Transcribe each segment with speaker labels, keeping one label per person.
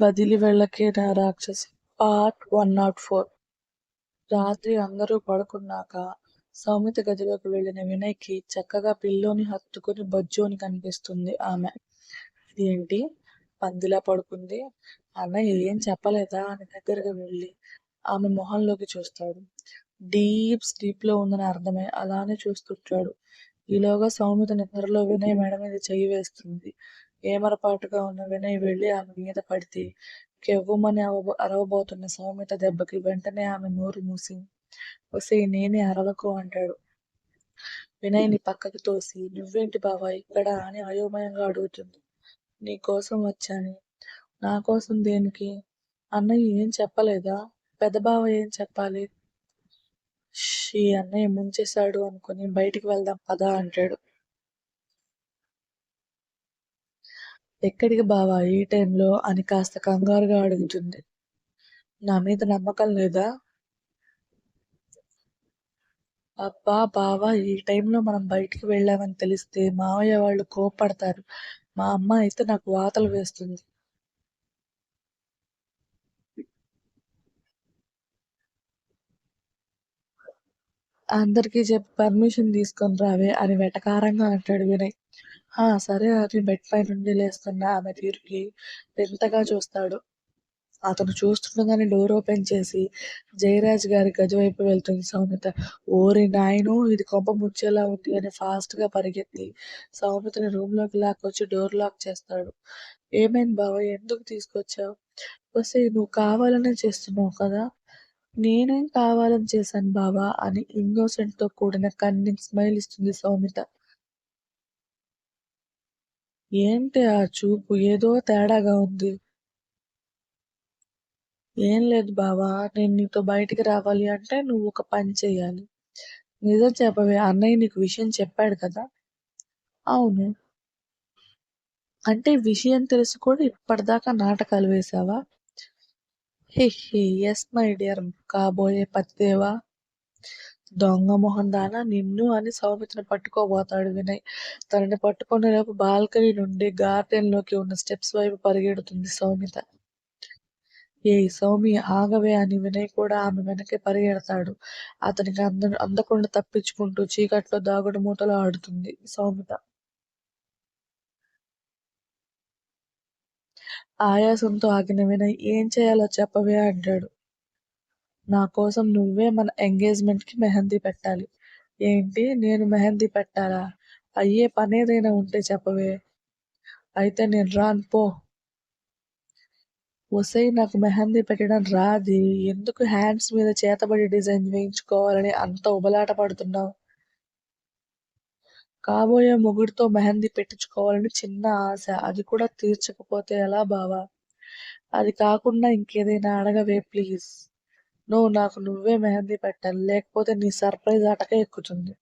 Speaker 1: వదిలి వెళ్ళకే నా రాక్షసి. Part one nought four. రాత్రి అందరూ పడుకున్నాక సౌమిత గదిలోకి వెళ్ళిన వినయ్కి చక్కగా పిల్లోని హత్తుకుని బజ్జోని కనిపిస్తుంది ఆమె. ఏంటి పందిలా పడుకుంది. అన్నయ్య ఏం చెప్పలేదా? అని దగ్గరగా వెళ్ళి ఆమె మొహంలోకి చూస్తాడు. డీప్ స్లీప్లో ఉందని అర్థమై. అలానే చూస్తుంటాడు. ఈలోగా సౌమిత నిద్రలో వినయ్ మెడ మీద చెయ్యి వేస్తుంది. ఏమరపాటుగా ఉన్న వినయ్ వెళ్ళి ఆమె మీద పడితే కెవ్వుమని అవ అరవబోతున్న సౌమిత దెబ్బకి వెంటనే ఆమె నోరు మూసి వసే నేనే అరవకు అంటాడు. వినయ్ని పక్కకి తోసి నువ్వేంటి బావా ఇక్కడ అని అయోమయంగా అడుగుతుంది. నీ కోసం వచ్చాను. నా కోసం దేనికి? అన్నయ్య ఏం చెప్పలేదా? పెద్ద బావ ఏం చెప్పాలి? షీ అన్నయ్య ముంచేశాడు అనుకుని బయటికి వెళ్దాం పదా అంటాడు. ఎక్కడికి బావా ఈ టైంలో అని కాస్త కంగారుగా అడుగుతుంది. నా మీద నమ్మకం లేదా? అబ్బా బావా ఈ టైంలో మనం బయటికి వెళ్ళామని తెలిస్తే మావయ్య వాళ్ళు కోపడతారు మా అమ్మ అయితే నాకు వాతలు వేస్తుంది. అందరికీ చెప్పి పర్మిషన్ తీసుకొని రావే అని వెటకారంగా అంటాడు వినయ్. సరే అని బెడ్ పై నుండి లేస్తున్న ఆమె తీరుకి వింతగా చూస్తాడు. అతను చూస్తుండగానే డోర్ ఓపెన్ చేసి జయరాజ్ గారి గది వైపు వెళ్తుంది సౌమిత. ఓరి నాయను ఇది కొంప ముచ్చేలా ఉంది అని ఫాస్ట్గా పరిగెత్తి సౌమితని రూమ్లోకి లాక్కొచ్చి డోర్ లాక్ చేస్తాడు. ఏమైంది బావ ఎందుకు తీసుకొచ్చావు? వస్తే నువ్వు కావాలనే చేస్తున్నావు కదా? నేనేం కావాలని చేశాను బావా అని innocent తో కూడిన కన్నింగ్ స్మైల్ ఇస్తుంది సౌమిత. ఏంటి ఆ చూపు? ఏదో తేడాగా ఉంది. ఏం లేదు బావా నేను నీతో బయటికి రావాలి అంటే నువ్వు ఒక పని చేయాలి. నిజం చెప్పవే అన్నయ్య నీకు విషయం చెప్పాడు కదా? అవును. అంటే విషయం తెలిసి కూడా ఇప్పటిదాకా నాటకాలు వేశావా hey hey yes my dear కాబోయే పతిదేవా దొంగ మొహం దానా నిన్ను అని సౌమిత్రిని పట్టుకోబోతాడు వినయ్. తనని పట్టుకునే రేపు బాల్కనీ నుండి గార్డెన్లోకి ఉన్న స్టెప్స్ వైపు పరిగెడుతుంది సౌమిత. ఏ సౌమి ఆగవే అని వినయ్ కూడా ఆమె వెనకే పరిగెడతాడు. అతనికి అంద అందకుండా తప్పించుకుంటూ చీకట్లో దాగుడు మూతలు ఆడుతుంది సౌమిత. ఆయాసంతో ఆగిన వినయ్ ఏం చేయాలో చెప్పవే అంటాడు. నా కోసం నువ్వే మన ఎంగేజ్మెంట్కి మెహందీ పెట్టాలి. ఏంటి? నేను మెహందీ పెట్టాలా? అయ్యే పని ఏదైనా ఉంటే చెప్పవే. అయితే నేను రాను పో. వసై నాకు మెహందీ పెట్టడం రాది. ఎందుకు హ్యాండ్స్ మీద చేతబడి డిజైన్ వేయించుకోవాలని అంత ఉబలాట పడుతున్నావు? కాబోయే మొగుడితో మెహందీ పెట్టించుకోవాలని చిన్న ఆశ. అది కూడా తీర్చకపోతే ఎలా బావా? అది కాకుండా ఇంకేదైనా అడగవే ప్లీజ్. నువ్వు నాకు నువ్వే మెహందీ పెట్టాలి. లేకపోతే నీ సర్ప్రైజ్ ఆటకే ఎక్కుతుంది.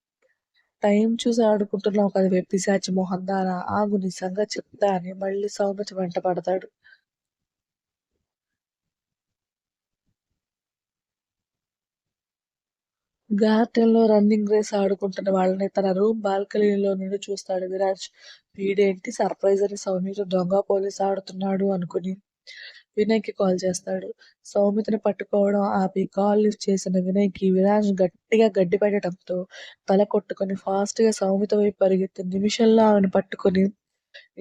Speaker 1: టైం చూసి ఆడుకుంటున్నావు కదా వెప్పిసాచి మొహం దానా ఆగు నీ సంగతి చెప్తా అని మళ్ళీ సౌమిత వెంట పడతాడు. గార్డెన్లో రన్నింగ్ రేస్ ఆడుకుంటున్న వాళ్ళని తన రూమ్ బాల్కనీలో నుండి చూస్తాడు విరాజ్. వీడేంటి సర్ప్రైజ్ అని సౌమిత దొంగ పోలీస్ ఆడుతున్నాడు అనుకుని. వినయ్కి కాల్ చేస్తాడు. సౌమితని పట్టుకోవడం ఆపి కాల్ లిఫ్ట్ చేసిన వినయ్కి విరాజ్ గట్టిగా గడ్డి పెట్టడంతో తల కొట్టుకొని ఫాస్ట్గా సౌమిత వైపు పరిగెత్తి నిమిషంలో ఆమెను పట్టుకొని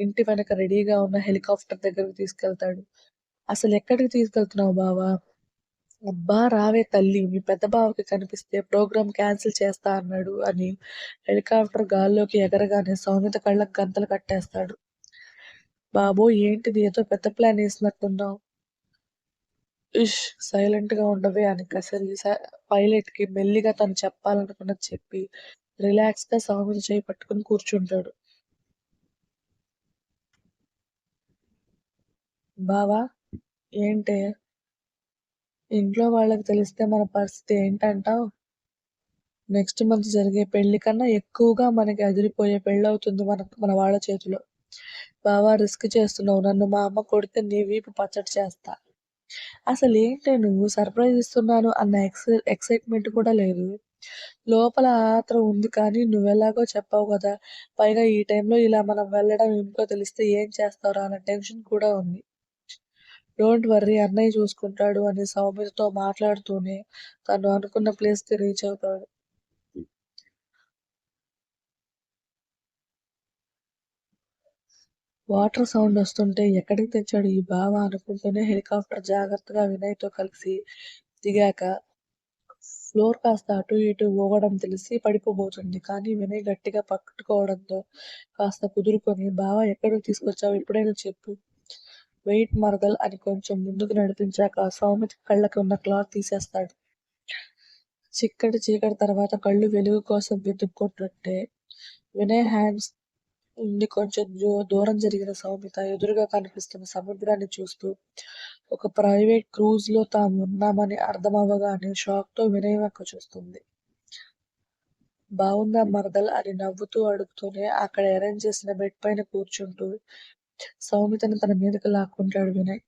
Speaker 1: ఇంటి వెనక రెడీగా ఉన్న హెలికాప్టర్ దగ్గరకు తీసుకెళ్తాడు. అసలు ఎక్కడికి తీసుకెళ్తున్నావు బావా? అబ్బా రావే తల్లి మీ పెద్ద బావకి కనిపిస్తే ప్రోగ్రామ్ క్యాన్సిల్ చేస్తా అన్నాడు అని హెలికాప్టర్ గాల్లోకి ఎగరగానే సౌమిత కళ్ళకు గంతలు కట్టేస్తాడు. బాబో ఏంటిది? ఏదో పెద్ద ప్లాన్ వేసినట్టున్నావు. ఇష్ సైలెంట్గా ఉండవే అని కసరి పైలట్కి మెల్లిగా తను చెప్పాలనుకున్నది చెప్పి రిలాక్స్గా చేయి పట్టుకుని కూర్చుంటాడు. బావా ఏంటే? ఇంట్లో వాళ్ళకి తెలిస్తే మన పరిస్థితి ఏంటంటావు? నెక్స్ట్ మంత్ జరిగే పెళ్ళి కన్నా ఎక్కువగా మనకి అదిరిపోయే పెళ్ళి అవుతుంది మన మన వాళ్ళ చేతిలో. బావా రిస్క్ చేస్తున్నావు. నన్ను మా అమ్మ కొడితే నీ వీపు పచ్చడి చేస్తా. అసలు ఏంటి నువ్వు సర్ప్రైజ్ ఇస్తున్నాను అన్న ఎక్స్ ఎక్సైట్మెంట్ కూడా లేదు. లోపల ఆత్రం ఉంది కానీ నువ్వెలాగో చెప్పావు కదా పైగా ఈ టైంలో ఇలా మనం వెళ్ళడం ఏమిటో తెలిస్తే ఏం చేస్తావురా అన్న టెన్షన్ కూడా ఉంది. డోంట్ వర్రీ అన్నయ్య చూసుకుంటాడు అని సౌమ్యతో మాట్లాడుతూనే తను అనుకున్న ప్లేస్కి రీచ్ అవుతాడు. వాటర్ సౌండ్ వస్తుంటే ఎక్కడికి తెచ్చాడు ఈ బావ అనుకుంటూనే హెలికాప్టర్ జాగ్రత్తగా వినయ్తో కలిసి దిగాక ఫ్లోర్ కాస్త అటు ఇటు ఊగడం తెలిసి పడిపోబోతుంది. కానీ వినయ్ గట్టిగా పట్టుకోవడంతో కాస్త కుదురుకొని బావ ఎక్కడికి తీసుకొచ్చావు? ఎప్పుడైనా చెప్పు. వెయిట్ మరదల్ అని కొంచెం ముందుకు నడిపించాక సౌమిత కళ్ళకి ఉన్న క్లాత్ తీసేస్తాడు. చిక్కటి చీకటి తర్వాత కళ్ళు వెలుగు కోసం వెతుక్కుంటుంటే వినయ్ హ్యాండ్స్ నుండి కొంచెం దూరం జరిగిన సౌమిత ఎదురుగా కనిపిస్తున్న సముద్రాన్ని చూస్తూ ఒక ప్రైవేట్ క్రూజ్లో తాము ఉన్నామని అర్థమవ్వగానే షాక్తో వినయ్ వంక చూస్తుంది. బాగుందా మరదల్ అని నవ్వుతూ అడుగుతూనే అక్కడ అరేంజ్ చేసిన బెడ్ పైన కూర్చుంటూ సౌమితను తన మీదకి లాక్కుంటాడు వినయ్.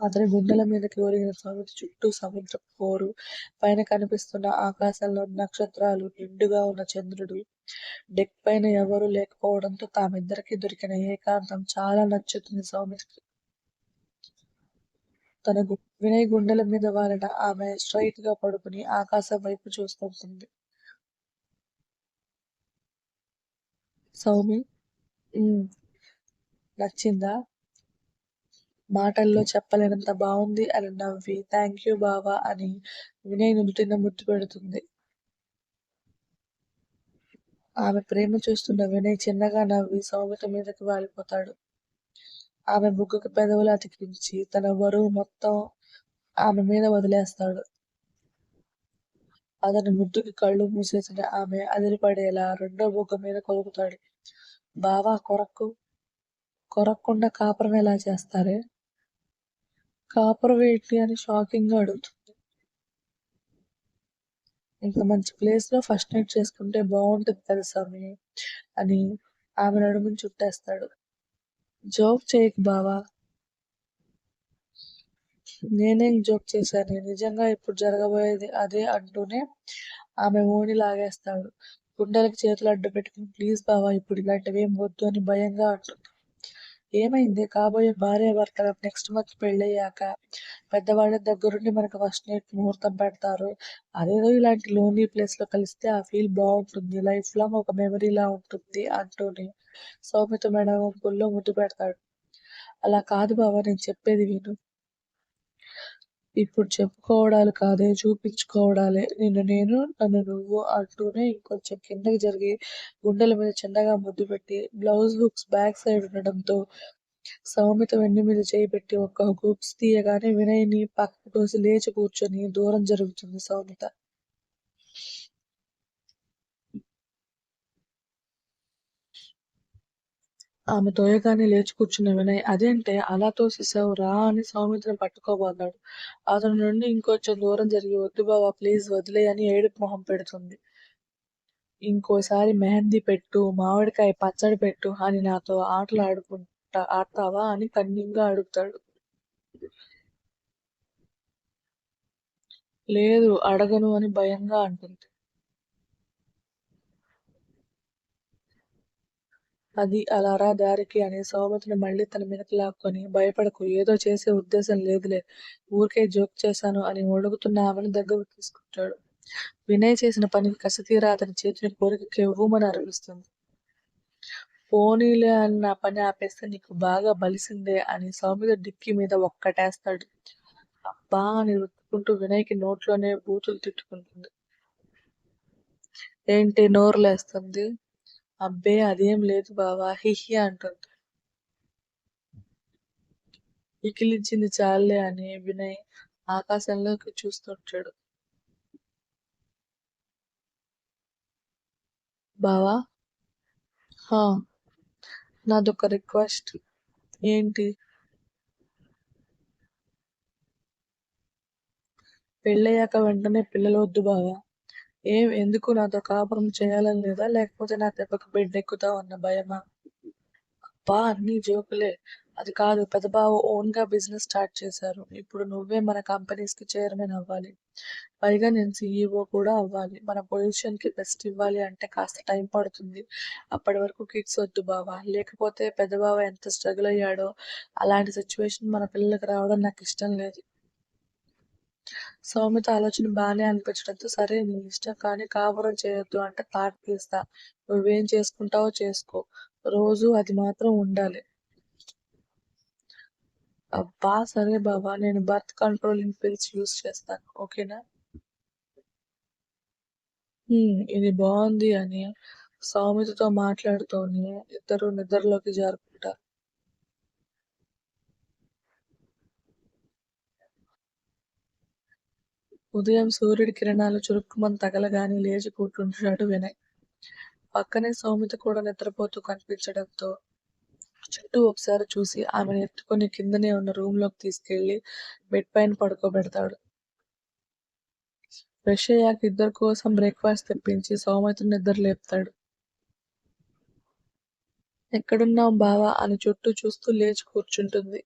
Speaker 1: అతని గుండెల మీదకి ఒరిగిన సౌమిత చుట్టూ సముద్ర పోరు. పైన కనిపిస్తున్న ఆకాశంలో నక్షత్రాలు నిండుగా ఉన్న చంద్రుడు. డెక్ పైన ఎవరూ లేకపోవడంతో తామిద్దరికి దొరికిన ఏకాంతం చాలా నచ్చుతుంది సౌమితకి తన గు- వినయ్ గుండెల మీద వాలిన ఆమె స్ట్రైట్గా పడుకుని ఆకాశం వైపు చూస్తుంటుంది. సౌమి? "ఉమ్, నచ్చిందా? మాటల్లో చెప్పలేనంత బాగుంది అని నవ్వి థ్యాంక్ యూ బావా అని వినయ్ నుదుటిన ముద్దు పెడుతుంది. ఆమె ప్రేమ చూస్తున్న వినయ్ చిన్నగా నవ్వి సౌమిత మీదకి వాలిపోతాడు. ఆమె బుగ్గకు పెదవులు అతికించి తన బరువు మొత్తం ఆమె మీద వదిలేస్తాడు. అతని ముద్దుకి కళ్ళు మూసేసిన ఆమె అదిరిపడేలా రెండో బుగ్గ మీద కొరుకుతాడు బావా కొరకు కొరక్కుండా కాపురం ఎలా చేస్తారే? కాపర్ ఏంటి అని షాకింగ్గా అడుగుతుంది. ఇంకా మంచి ప్లేస్లో ఫస్ట్ నైట్ చేసుకుంటే బాగుంటుంది తెలుసా స్వామి అని ఆమె నడుముని చుట్టేస్తాడు. జోక్ చేయకు బావా. నేనేం జోక్ చేశాను? నిజంగా ఇప్పుడు జరగబోయేది అదే అంటూనే ఆమె ఓని లాగేస్తాడు. గుండెలకు చేతులు అడ్డు పెట్టుకుని ప్లీజ్ బావా ఇప్పుడు ఇలాంటివి ఏం వద్దు అని భయంగా అంటుంది. ఏమైంది? కాబోయే భార్య భర్తల నెక్స్ట్ మంత్ పెళ్ళయ్యాక పెద్దవాళ్ళ దగ్గరుండి మనకు ఫస్ట్ నైట్ ముహూర్తం పెడతారు. అదేదో ఇలాంటి లోన్లీ ప్లేస్లో కలిస్తే ఆ ఫీల్ బాగుంటుంది. లైఫ్ లాంగ్ ఒక మెమరీలా ఉంటుంది అంటూనే సౌమిత మేడం గుళ్ళో ముద్దు పెడతాడు. అలా కాదు బావ నేను చెప్పేది విను. ఇప్పుడు చెప్పుకోవడాలు కాదే చూపించుకోవడాలే. నిన్ను నేను నన్ను నువ్వు అంటూనే ఇంకొంచెం కిందకి జరిగి గుండెల మీద చిన్నగా ముద్దు పెట్టి బ్లౌజ్ హుక్స్ బ్యాక్ సైడ్ ఉండడంతో సౌమిత వెన్ను మీద చేయి పెట్టి ఒక్క హుక్స్ తీయగానే వినయ్ని పక్కకు తోసి లేచి కూర్చొని దూరం జరుగుతుంది సౌమిత. ఆమె తోయగానే లేచి కూర్చున్న వినయ్ అదేంటే అలా తోసేసావు రా అని సౌమిత్రని పట్టుకోబోతాడు అతని నుండి ఇంకొంచెం దూరం జరిగి వద్దు బావా ప్లీజ్ వదిలే అని ఏడుపు మొహం పెడుతుంది. ఇంకోసారి మెహందీ పెట్టు మామిడికాయ పచ్చడి పెట్టు అని నాతో ఆటలు ఆడుకుంటా ఆడతావా అని కన్నింగా అడుగుతాడు. లేదు అడగను అని భయంగా అంటుంది. అది అలా రా దారికి అని సౌమతిని మళ్ళీ తన మీదకి లాక్కొని భయపడకు. ఏదో చేసే ఉద్దేశం లేదులే. ఊరికే జోక్ చేశాను అని ఒడుగుతున్న ఆమెను దగ్గరకు తీసుకుంటాడు వినయ్ చేసిన పనికి కసితీరా అతని చేతిని కోరిక కెవ్వుమని అనిపిస్తుంది పోనీలే అన్న పని ఆపేస్తే నీకు బాగా బలిసిందే అని సౌమిత డిక్కి మీద ఒక్కటేస్తాడు. అబ్బా అని రుత్తుకుంటూ వినయ్కి నోట్లోనే బూతులు తిట్టుకుంటుంది. ఏంటి నోరు లేస్తుంది అబ్బే అదేం లేదు బావా హిహి అంటుంది ఇకిలించింది చాలే అని వినయ్ ఆకాశంలోకి చూస్తుంటాడు. బావా? హా నాదొక రిక్వెస్ట్. ఏంటి? పెళ్ళయ్యాక వెంటనే పిల్లలు వద్దు బావా. ఏం ఎందుకు నాతో కాపురం చేయాలని లేదా? లేకపోతే నా దెబ్బకు బిడ్డ ఎక్కుతావు అన్న భయమా? అబ్బా అన్ని జోకులే. అది కాదు పెదబాబు ఓన్గా బిజినెస్ స్టార్ట్ చేశారు. ఇప్పుడు నువ్వే మన కంపెనీస్కి చైర్మన్ అవ్వాలి. పైగా నేను సీఈఓ కూడా అవ్వాలి. మన పొజిషన్కి బెస్ట్ ఇవ్వాలి అంటే కాస్త టైం పడుతుంది. అప్పటి వరకు కిడ్స్ వద్దు బావా. లేకపోతే పెద్దబావ ఎంత స్ట్రగుల్ అయ్యాడో అలాంటి సిచ్యువేషన్ మన పిల్లలకు రావడం నాకు ఇష్టం లేదు. సౌమిత ఆలోచన బాగానే అనిపించడంతో సరే నీ ఇష్టం కానీ కాపురం చేయొద్దు అంటే తాట తీస్తా. నువ్వేం చేసుకుంటావో చేసుకో. రోజు అది మాత్రం ఉండాలి. అబ్బా సరే బాబా నేను బర్త్ కంట్రోలింగ్ పిల్స్ యూస్ చేస్తాను. ఓకేనా? ఇది బాగుంది అని సౌమితతో మాట్లాడుతూనే ఇద్దరు నిద్రలోకి జారుకుంటారు ఉదయం సూర్యుడి కిరణాలు చురుక్కుమని తగలగాని లేచి కూర్చుంటున్నాడు వినయ్. పక్కనే సౌమిత కూడా నిద్రపోతూ కనిపించడంతో చుట్టూ ఒకసారి చూసి ఆమెను ఎత్తుకొని కిందనే ఉన్న రూమ్లోకి తీసుకెళ్ళి బెడ్ పైన పడుకోబెడతాడు. ఫ్రెష్ అయ్యాక ఇద్దరి కోసం బ్రేక్ఫాస్ట్ తెప్పించి సౌమితను నిద్ర లేపుతాడు. ఎక్కడున్నావు బావా? అని చుట్టూ చూస్తూ లేచి కూర్చుంటుంది.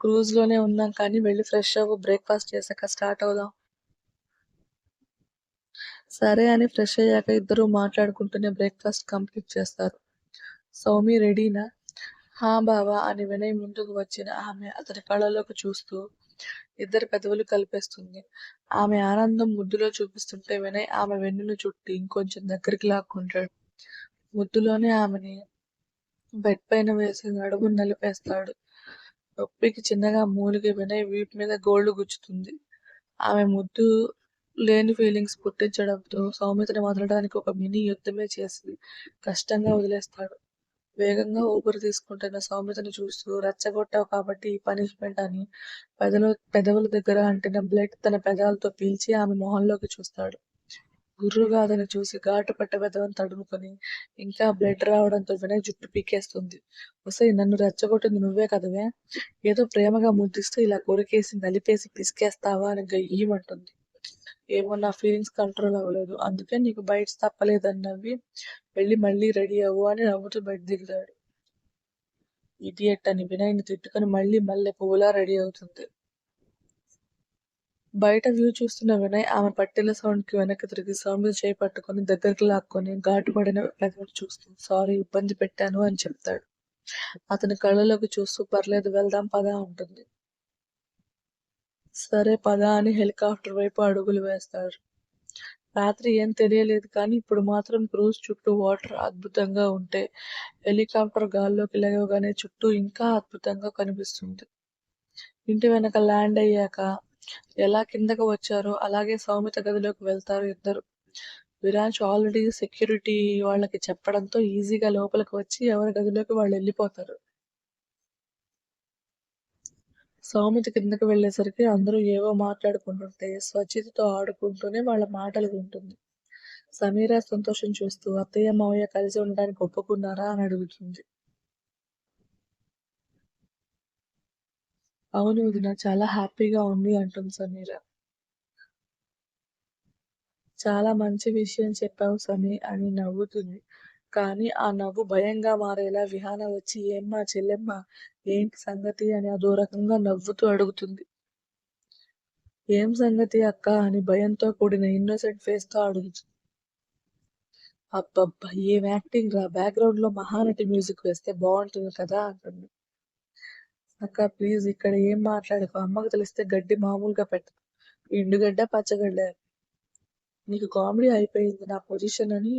Speaker 1: క్రూజ్లోనే ఉన్నాం కానీ వెళ్ళి ఫ్రెష్ అవ్వు బ్రేక్ఫాస్ట్ చేశాక స్టార్ట్ అవుదాం. సరే అని ఫ్రెష్ అయ్యాక ఇద్దరు మాట్లాడుకుంటూనే బ్రేక్ఫాస్ట్ కంప్లీట్ చేస్తారు. సౌమి రెడీనా? హా బావా అని వినయ్ ముందుకు వచ్చిన ఆమె అతని కళ్ళలోకి చూస్తూ ఇద్దరు పెదవులు కలిపేస్తుంది. ఆమె ఆనందం ముద్దులో చూపిస్తుంటే వినయ్ ఆమె వెన్నును చుట్టి ఇంకొంచెం దగ్గరికి లాక్కుంటాడు. ముద్దులోనే ఆమెని బెడ్ పైన వేసి నడుము నలిపేస్తాడు. నొప్పికి చిన్నగా మూలిగి వినయ్ వీపు మీద గోల్డ్ గుచ్చుతుంది. ఆమె ముద్దు లేని ఫీలింగ్స్ పుట్టించడంతో సౌమితని వదలడానికి ఒక మినీ యుద్ధమే చేసి కష్టంగా వదిలేస్తాడు. వేగంగా ఊపిరి తీసుకుంటున్న సౌమితని చూస్తూ రెచ్చగొట్టావు కాబట్టి ఈ పనిష్మెంట్ అని పెదలు పెదవుల దగ్గర అంటిన బ్లడ్ తన పెదాలతో పీల్చి ఆమె మొహంలోకి చూస్తాడు. గుర్రుగా అతను చూసి ఘాటు పట్ట పెదవని తడుముకొని ఇంకా బ్లడ్ రావడంతో వినయ్ జుట్టు పీకేస్తుంది. వసై నన్ను రెచ్చగొట్టింది నువ్వే కదవే? ఏదో ప్రేమగా ముద్దిస్తూ ఇలా కొరికేసి నలిపేసి పిసికేస్తావా అని గయ్యమంటుంది. ఏమో నా ఫీలింగ్స్ కంట్రోల్ అవ్వలేదు. అందుకే నీకు బయట తప్పలేదని నవ్వి వెళ్ళి మళ్ళీ రెడీ అవ్వు అని నవ్వుతూ బయట దిగుతాడు ఇడియట్ అని వినయ్ని తిట్టుకొని మళ్ళీ మళ్ళీ పువ్వులా రెడీ అవుతుంది. బయట వ్యూ చూస్తున్న వినయ్ ఆమె పట్టెల సౌండ్కి వెనక్కి తిరిగి సౌమ్య చేయి పట్టుకొని దగ్గరికి లాక్కొని ఘాటు పడిన చూస్తుంది చూస్తూ సారీ ఇబ్బంది పెట్టాను అని చెప్తాడు. అతని కళ్ళలోకి చూస్తూ పర్లేదు వెళ్దాం పదా ఉంటుంది సరే పదా అని హెలికాప్టర్ వైపు అడుగులు వేస్తాడు. రాత్రి ఏం తెలియలేదు కానీ ఇప్పుడు మాత్రం క్రూజ్ చుట్టూ వాటర్ అద్భుతంగా ఉంటే హెలికాప్టర్ గాల్లోకి లేవగానే చుట్టూ ఇంకా అద్భుతంగా కనిపిస్తుంది. ఇంటి వెనక ల్యాండ్ అయ్యాక ఎలా కిందకు వచ్చారో అలాగే సౌమిత గదిలోకి వెళ్తారు ఇద్దరు. విరాజ్ ఆల్రెడీ సెక్యూరిటీ వాళ్ళకి చెప్పడంతో ఈజీగా లోపలికి వచ్చి ఎవరి గదిలోకి వాళ్ళు వెళ్ళిపోతారు. సౌమిత కిందకి వెళ్ళేసరికి అందరూ ఏవో మాట్లాడుకుంటుంటే స్వచితితో ఆడుకుంటూనే వాళ్ళ మాటలు వింటుంది. సమీరా సంతోషం చూస్తూ అత్తయ్య మావయ్య కలిసి ఉండడానికి ఒప్పుకున్నారా? అని అడుగుతుంది. అవును వదిన చాలా హ్యాపీగా ఉంది అంటుంది సమీర. చాలా మంచి విషయం చెప్పావు సమీ అని నవ్వుతుంది. కానీ ఆ నవ్వు భయంగా మారేలా విహాన వచ్చి ఏమ్మా చెల్లెమ్మ ఏంటి సంగతి? అని అదో రకంగా నవ్వుతూ అడుగుతుంది. ఏం సంగతి అక్క? అని భయంతో కూడిన ఇన్నోసెంట్ ఫేస్తో అడుగుతుంది. అబ్బబ్బా ఏం యాక్టింగ్ రా? బ్యాక్గ్రౌండ్లో మహానటి మ్యూజిక్ వేస్తే బాగుంటుంది కదా అంటుంది. అక్క ప్లీజ్ ఇక్కడ ఏం మాట్లాడకు? అమ్మకు తెలిస్తే గడ్డి మామూలుగా పెట్టదు ఎండుగడ్డ పచ్చగడ్డ. నీకు కామెడీ అయిపోయింది నా పొజిషన్ అని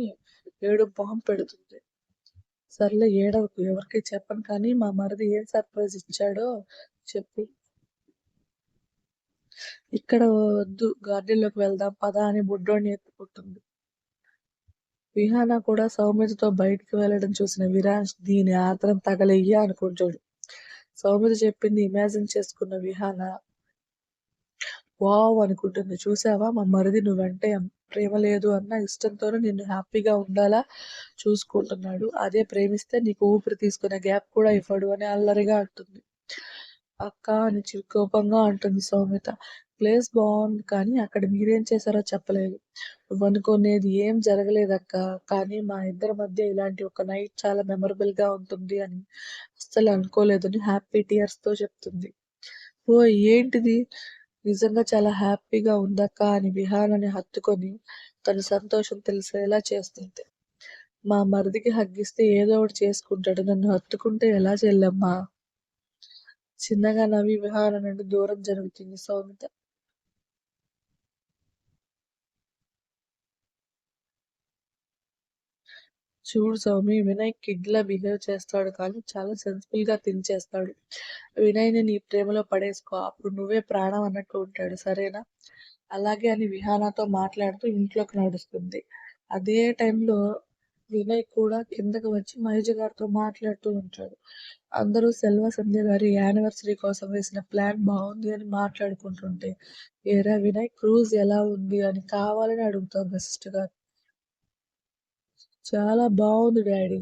Speaker 1: ఏడు బాంబు పెడుతుంది. సర్లే ఏడవకు ఎవరికి చెప్పను కానీ మా మరిది ఏం సర్ప్రైజ్ ఇచ్చాడో చెప్పు. ఇక్కడ వద్దు గార్డెన్లోకి వెళ్దాం పదా అని బుడ్డోని ఎత్తుకుంటుంది. విహాన కూడా సౌమ్యతతో బయటికి వెళ్ళడం చూసిన విరాజ్ దీని ఆత్రం తగలయ్యా అనుకుంటాడు. సౌమ్యత చెప్పింది ఇమాజిన్ చేసుకున్న విహాన. వావ్ అనుకుంటుంది. చూసావా? మా మరిది నువ్వంటే ప్రేమ లేదు అన్న ఇష్టంతోనే నిన్ను హ్యాపీగా ఉండాలా చూసుకుంటున్నాడు. అదే ప్రేమిస్తే నీకు ఊపిరి తీసుకునే గ్యాప్ కూడా ఇవ్వడు అని అల్లరిగా అంటుంది. అక్క అని చి- కోపంగా అంటుంది సౌమిత ప్లేస్ బాగుంది కానీ అక్కడ మీరేం చేశారో చెప్పలేదు. నువ్వనుకునేది ఏం జరగలేదక్క. కానీ మా ఇద్దరి మధ్య ఇలాంటి ఒక నైట్ చాలా మెమరబుల్గా ఉంటుంది అని అస్సలు అనుకోలేదని హ్యాపీ టీయర్స్తో చెప్తుంది. ఓ ఏంటిది? నిజంగా చాలా హ్యాపీగా ఉందక్క అని విహానని హత్తుకొని తన సంతోషం తెలిసేలా చేస్తుంది. మా మరిదికి హగ్గిస్తే ఏదో ఒకటి చేసుకుంటాడు. నన్ను హత్తుకుంటే ఎలా చెల్లమ్మా? చిన్నగా నవ్వి విహార నుండి దూరం జరుగుతుంది సౌమిత. చూడు స్వామి వినయ్ కిడ్ లా బిహేవ్ చేస్తాడు కానీ చాలా సెన్సిబుల్గా థింక్ చేస్తాడు. వినయ్ని నీ ప్రేమలో పడేసుకో అప్పుడు నువ్వే ప్రాణం అన్నట్టు ఉంటాడు సరేనా? అలాగే అని విహానాతో మాట్లాడుతూ ఇంట్లోకి నడుస్తుంది. అదే టైంలో వినయ్ కూడా కిందకి వచ్చి మహేష్ గారితో మాట్లాడుతూ ఉంటాడు. అందరూ సెల్వ సంధ్య గారి యానివర్సరీ కోసం వేసిన ప్లాన్ బాగుంది అని మాట్లాడుకుంటుంటే ఏరా వినయ్ క్రూజ్ ఎలా ఉంది అని కావాలని అడుగుతాం బెస్ట్ గారు. చాలా బాగుంది డాడీ.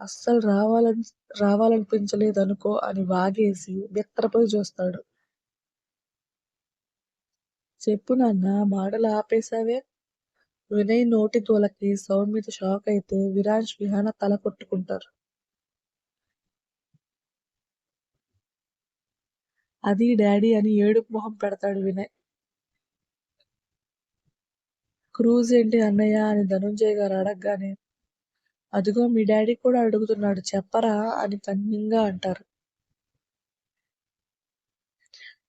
Speaker 1: అస్సలు రావాలని రావాలనిపించలేదు అనుకో అని వాగేసి బిత్తరపోయి చూస్తాడు. చెప్పు నాన్న మాటలు ఆపేశావే? వినయ్ నోటి తోలకి సౌమ్యత షాక్ అయితే విరాజ్ విహాన తల కొట్టుకుంటారు. అది డాడీ అని ఏడుపు మొహం పెడతాడు వినయ్. క్రూజ్ ఏంటి అన్నయ్య అని ధనుంజయ్ గారు అడగగానే అదిగో మీ డాడీ కూడా అడుగుతున్నాడు చెప్పరా అని కన్నింగా అంటారు.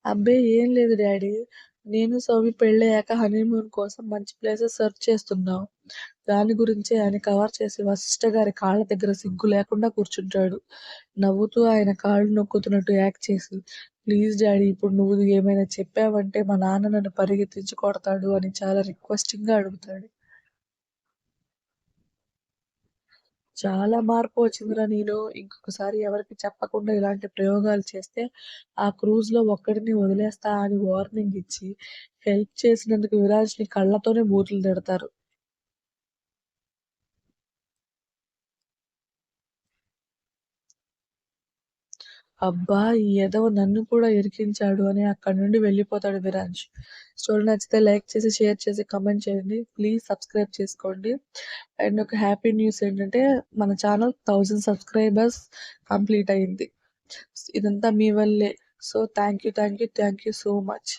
Speaker 1: అబ్బే ఏం లేదు డాడీ. నేను సౌమి పెళ్ళయ్యాక హనీమూన్ కోసం మంచి ప్లేసెస్ సెర్చ్ చేస్తున్నాం. దాని గురించే ఆయన కవర్ చేసి వశిష్ఠ గారి కాళ్ళ దగ్గర సిగ్గు లేకుండా కూర్చుంటాడు. నవ్వుతూ ఆయన కాళ్ళు నొక్కుతున్నట్టు యాక్ట్ చేసి ప్లీజ్ డాడీ ఇప్పుడు నువ్వు ఏమైనా చెప్పావంటే మా నాన్న నన్ను పరిగెత్తించి కొడతాడు అని చాలా రిక్వెస్టింగ్గా అడుగుతాడు. చాలా మార్పు వచ్చిందిరా నేను. ఇంకొకసారి ఎవరికి చెప్పకుండా ఇలాంటి ప్రయోగాలు చేస్తే ఆ క్రూజ్లో ఒక్కడిని వదిలేస్తా అని వార్నింగ్ ఇచ్చి హెల్ప్ చేసినందుకు విరాజ్ని కళ్ళతోనే బూతులు తిడతారు. అబ్బా ఈ ఎదవ నన్ను కూడా ఇరికించాడు అని అక్కడి నుండి వెళ్ళిపోతాడు విరాజ్ స్టోరీ నచ్చితే లైక్ చేసి షేర్ చేసి కమెంట్ చేయండి. ప్లీజ్ సబ్స్క్రైబ్ చేసుకోండి. అండ్ ఒక హ్యాపీ న్యూస్ ఏంటంటే మన ఛానల్ థౌజండ్ సబ్స్క్రైబర్స్ కంప్లీట్ అయింది. ఇదంతా మీ వల్లే. So thank you thank you thank you so much.